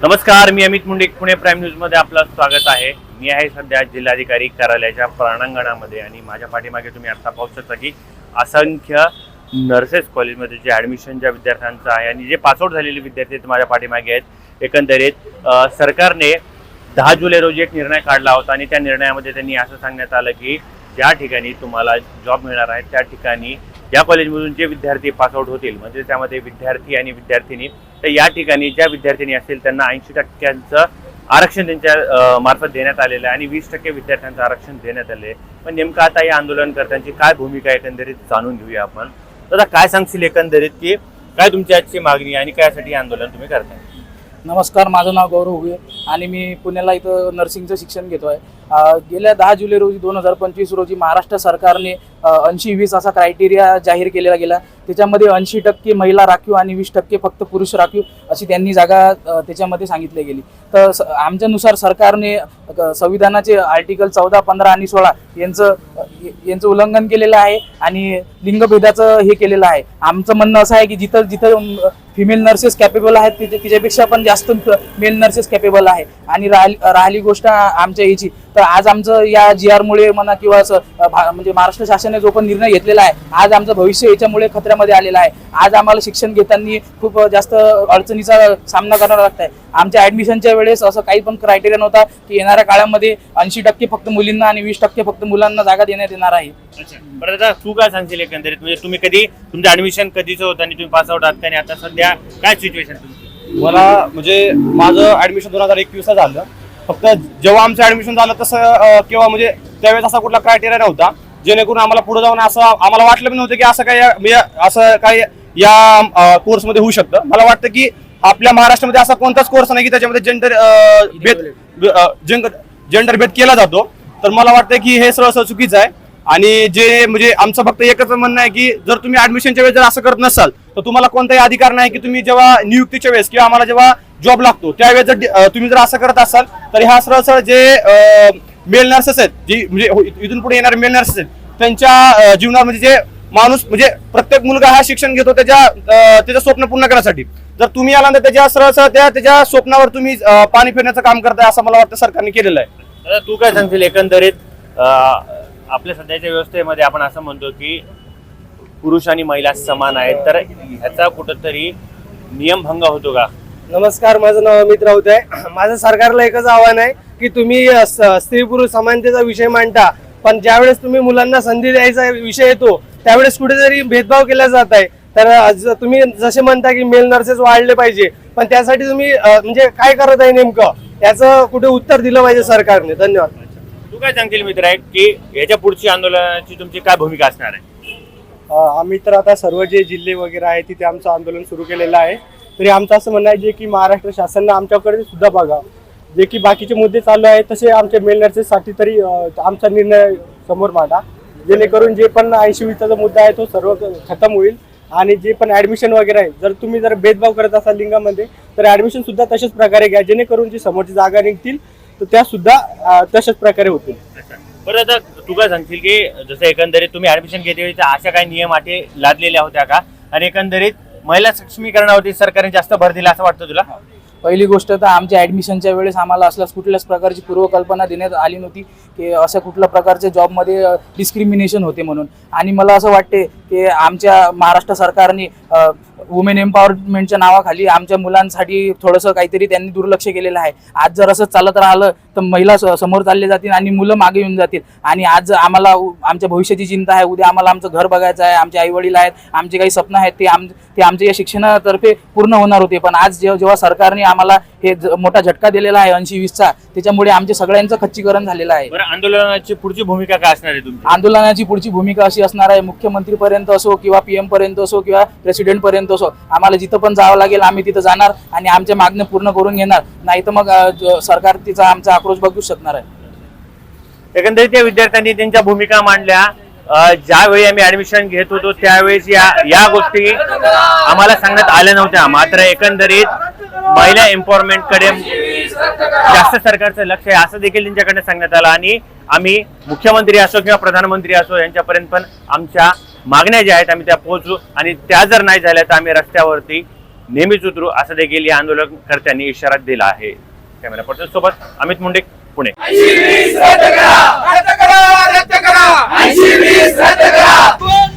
नमस्कार मी अमित मुंडे पुणे प्राईम न्यूजमध्ये आपलं स्वागत आहे. मी आहे सध्या जिल्हाधिकारी कार्यालयाच्या प्रणांगणामध्ये आणि माझ्या पाठीमागे तुम्ही आता पाहू शकता की असंख्य नर्सेस कॉलेजमध्ये जे ॲडमिशनच्या विद्यार्थ्यांचं आहे आणि जे पासआउट झालेले विद्यार्थी आहेत माझ्या पाठीमागे आहेत. एकंदरीत सरकारने दहा जुलै रोजी एक निर्णय काढला होता आणि त्या निर्णयामध्ये त्यांनी असं सांगण्यात आलं की ज्या ठिकाणी तुम्हाला जॉब मिळणार आहे त्या ठिकाणी या कॉलेजमधून जे विद्यार्थी पासआउट होतील म्हणजे त्यामध्ये विद्यार्थी आणि विद्यार्थिनी तर या ठिकाणी ज्या विद्यार्थिनी असतील त्यांना ऐंशी टक्क्यांचं आरक्षण त्यांच्या मार्फत देण्यात आलेलं आहे आणि वीस टक्के विद्यार्थ्यांचं आरक्षण देण्यात आले पण नेमकं आता या आंदोलनकर्त्यांची काय भूमिका एकंदरीत जाणून घेऊया आपण. दादा काय सांगशील एकंदरीत की काय तुमची आजची मागणी आहे आणि कायसाठी हे आंदोलन तुम्ही करताय? नमस्कार माझं नाव गौरव हुगे आणि मी पुण्याला इथं नर्सिंगचं शिक्षण घेतो आहे गेल्या दहा जुलै रोजी दोन हजार पंचवीस रोजी महाराष्ट्र सरकारने ऐंशी वीस असा क्रायटेरिया जाहीर केलेला गेला. त्याच्यामध्ये ऐंशी टक्के महिला राखीव आणि वीस टक्के फक्त पुरुष राखीव अशी त्यांनी जागा त्याच्यामध्ये सांगितली गेली. तर स- आमच्यानुसार सरकारने संविधानाचे आर्टिकल चौदा पंधरा आणि सोळा यांचं यांचं उल्लंघन केलेलं आहे आणि लिंगभेदाचं हे केलेलं आहे. आमचं म्हणणं असं आहे की जिथं जिथं फिमेल नर्सेस कॅपेबल आहेत तिथे तिच्यापेक्षा पण जास्त मेल नर्सेस कॅपेबल आहे. आणि राहिली राहिली गोष्ट आमच्या याची तर आज आमचं या जी आरमुळे म्हणा किंवा म्हणजे महाराष्ट्र शासनाने जो पण निर्णय घेतलेला आहे आज आमचं भविष्य याच्यामुळे खतऱ्यामध्ये आलेलं आहे. आज आम्हाला शिक्षण घेताना खूप जास्त अडचणीचा सामना करावा लागत आहे आमच्या ऍडमिशनच्या वेळेस असं काही पण क्रायटेरिया नव्हता की येणाऱ्या काळामध्ये ऐंशी टक्के फक्त मुलींना आणि वीस टक्के फक्त मुलांना जागा देण्यात येणार आहे. बरं तू काय सांगशील एकंदरीत? म्हणजे तुम्ही कधी तुमचं ऍडमिशन कधीचं होतं आणि तुम्ही पास आउट आहात आणि आता सध्या काय सिच्युएशन तुमची? मला म्हणजे माझं ऍडमिशन दोन हजार एकवीसला झालं. फक्त जेव्हा आमचं ऍडमिशन झालं तसं किंवा म्हणजे त्यावेळेस असा कुठला क्रायटेरिया नव्हता. जेणेकरून आम्हाला पुढे जाऊन असं आम्हाला वाटलं पण नव्हतं की असं काही म्हणजे असं काही या कोर्समध्ये होऊ शकतं. मला वाटतं की आपल्या महाराष्ट्रामध्ये असा कोणताच कोर्स नाही की त्याच्यामध्ये जेंडर भेद जेंडर भेद केला जातो. तर मला वाटतं की हे सरळ सरळ चुकीचं आहे. आणि जे म्हणजे आमचं फक्त एकच म्हणणं आहे की जर तुम्ही ऍडमिशनच्या वेळेस जर असं करत नसाल तर तुम्हाला कोणताही अधिकार नाही की तुम्ही जेव्हा नियुक्तीच्या वेळेस किंवा आम्हाला जेव्हा जॉब लागतो त्यावेळेस जर तुम्ही जर असं करत असाल तर ह्या सरळ सरळ जे मेल नर्सेस आहेत जी म्हणजे हो, इथून पुढे येणारे मेल नर्सेस आहेत त्यांच्या जीवनावर जीवनामध्ये जे माणूस म्हणजे प्रत्येक मुलगा हा शिक्षण घेतो त्याच्या त्याचं स्वप्न पूर्ण करण्यासाठी. जर तुम्ही आला तर त्याच्या सरळ सरळ त्या त्याच्या स्वप्नावर तुम्ही पाणी फिरण्याचं काम करताय असं मला वाटतं सरकारने केलेलं आहे. तू काय सांगशील एकंदरीत? आपल्या सध्याच्या व्यवस्थेमध्ये आपण असं म्हणतो की पुरुष आणि महिला समान आहेत. तर ह्याचा कुठंतरी नियमभंग होतो का? नमस्कार माझं नाव अमित राऊत आहे. माझं सरकारला एकच आव्हान आहे की तुम्ही स्त्री पुरुष समानतेचा विषय मांडता. पण ज्यावेळेस तुम्ही मुलांना संधी द्यायचा विषय येतो त्यावेळेस कुठेतरी भेदभाव केला जात आहे. तर तुम्ही जसे म्हणता की मेल नर्सेस वाढले पाहिजे पण त्यासाठी तुम्ही म्हणजे काय करत आहे नेमकं? याचं कुठे उत्तर दिलं पाहिजे सरकारने? धन्यवाद. तू काय सांगशील मित्र आहे की याच्या पुढची आंदोलनाची तुमची काय भूमिका असणार आहे? आम्ही तर आता सर्व जे जिल्हे वगैरे आहे तिथे आमचं आंदोलन सुरू केलेलं आहे. तरी आमचं असं म्हणणं आहे जे की महाराष्ट्र शासनानं आमच्याकडे सुद्धा बघा. जे की बाकीचे मुद्दे चालू आहेत तसे आमच्या मेल नर्सेससाठी तरी आमचा निर्णय समोर मांडा. जेणेकरून जे पण ऐंशी वीसचा जो मुद्दा आहे तो सर्व खतम होईल. आणि जे पण ऍडमिशन वगैरे आहे जर तुम्ही जर भेदभाव करत असाल लिंगामध्ये तर ऍडमिशन सुद्धा तशाच प्रकारे घ्या. जेणेकरून जी समोरची जागा निघतील तर त्या सुद्धा तशाच प्रकारे होतील. बरं आता तू काय सांगशील की जसं एकंदरीत तुम्ही ऍडमिशन घेते अशा काही नियम अटी लादलेल्या होत्या का? आणि एकंदरीत महिला सक्षमीकरणावरती सरकारने जास्त भर दिला असं वाटतं तुला? पहिली गोष्ट तर आमच्या ॲडमिशनच्या वेळेस आम्हाला असल्यास कुठल्याच प्रकारची पूर्वकल्पना देण्यात आली नव्हती की अशा कुठल्या प्रकारच्या जॉबमध्ये डिस्क्रिमिनेशन होते म्हणून. आणि मला असं वाटते की आमच्या महाराष्ट्र सरकारने वुमेन एम्पॉवरमेंटच्या नावाखाली आमच्या मुलांसाठी थोडंसं काहीतरी त्यांनी दुर्लक्ष केलेलं आहे. आज जर असं चालत राहिलं तर महिला स- समोर चालले जातील आणि मुलं मागे येऊन जातील. आणि आज आम्हाला आमच्या भविष्याची चिंता आहे. उद्या आम्हाला आमचं घर बघायचं आहे आमचे आई वडील आहेत आमचे काही स्वप्न आहेत ते आम ते आमच्या या शिक्षणातर्फे पूर्ण होणार होते. पण आज जेव्हा जेव्हा सरकारने आम्हाला हे मोठा झटका दिलेला आहे ऐंशी वीसचा त्याच्यामुळे आमच्या सगळ्यांचं खच्चीकरण झालेलं आहे. आंदोलनाची पुढची भूमिका काय असणार आहे आंदोलनाची पुढची भूमिका अशी असणार आहे मुख्यमंत्रीपर्यंत असो किंवा पीएम पर्यंत असो किंवा प्रेसिडेंट पर्यंत असो आम्हाला जिथं पण जावं लागेल आम्ही तिथं जाणार आणि आमच्या मागण्या पूर्ण करून घेणार. नाही तर मग सरकार तिचा आमचा आक्रोश बघू शकणार आहे. एकंदरीत त्या विद्यार्थ्यांनी त्यांच्या भूमिका मांडल्या. ज्यावेळी आम्ही ऍडमिशन घेत होतो त्यावेळेस या या गोष्टी आम्हाला सांगण्यात आल्या नव्हत्या. मात्र एकंदरीत महिला एम्पॉवरमेंटकडे जास्त सरकारचं लक्ष आहे असं देखील त्यांच्याकडे सांगण्यात आलं. आणि आम्ही मुख्यमंत्री असो किंवा प्रधानमंत्री असो यांच्यापर्यंत पण आमच्या मागण्या ज्या आहेत आम्ही त्या पोहोचू आणि त्या जर नाही झाल्या तर आम्ही रस्त्यावरती नेहमीच उतरू असं देखील या आंदोलनकर्त्यांनी इशारा दिला आहे. कॅमेरा पर्सन सोबत अमित मुंडे पुणे. कोण